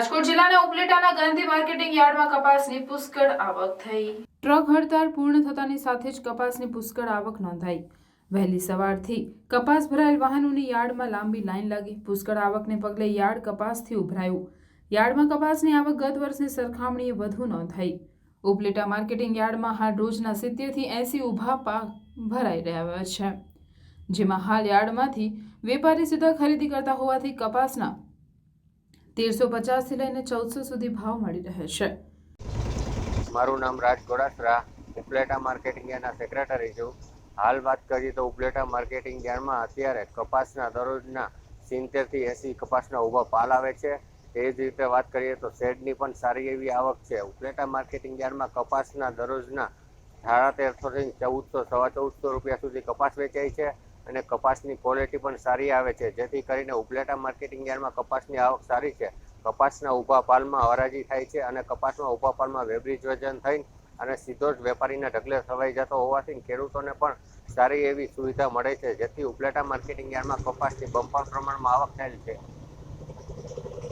રાજકોટ જિલ્લાના ઉપલેટાના ગાંધી માર્કેટિંગ યાર્ડમાં કપાસની પુષ્કળ આવક થઈ. ટ્રક હડતાળ પૂર્ણ થતાની સાથે જ કપાસની પુષ્કળ આવક નોંધાઈ. વહેલી સવારથી કપાસ ભરાયેલ વાહનોની યાર્ડમાં લાંબી લાઈન લાગી. પુષ્કળ આવકને પગલે યાર્ડ કપાસથી ઉભરાયું. યાર્ડમાં કપાસની આવક ગત વર્ષની સરખામણીએ વધુ નોંધાઈ. ઉપલેટા માર્કેટિંગ યાર્ડમાં હાલ રોજના સિત્તેરથી એંસી ઊભા પાક ભરાઈ રહ્યા છે. જેમાં હાલ યાર્ડમાંથી વેપારી સીધા ખરીદી કરતા હોવાથી કપાસના તેરસો પચાસથી લઈને ચૌદસો સુધી ભાવ મળી રહે છે. મારું નામ રાજ ગોડાસરા, ઉપલેટા માર્કેટિંગ યાર્ડના સેક્રેટરી છું. હાલ વાત કરીએ તો ઉપલેટા માર્કેટિંગ યાર્ડમાં અત્યારે કપાસના દરરોજના સિત્તેરથી એંસી કપાસના ઊભા પાલ આવે છે. એ જ રીતે વાત કરીએ તો શેડની પણ સારી એવી આવક છે. ઉપલેટા માર્કેટિંગ યાર્ડમાં કપાસના દરરોજના સાડા તેરસોથી ચૌદસો, સવા ચૌદસો રૂપિયા સુધી કપાસ વેચાય છે. અને કપાસની ક્વોલિટી પણ સારી આવે છે. જેથી કરીને ઉપલેટા માર્કેટિંગ યાર્ડમાં કપાસની આવક સારી છે. કપાસના ઊભા પાલમાં હરાજી થાય છે અને કપાસમાં ઊભા પાલમાં વેબ્રિજ વજન થઈ અને સીધો જ વેપારીના ઢગલે સવાઈ જતો હોવાથી ખેડૂતોને પણ સારી એવી સુવિધા મળે છે. જેથી ઉપલેટા માર્કેટિંગ યાર્ડમાં કપાસની બમ્પર પ્રમાણમાં આવક થયેલ છે.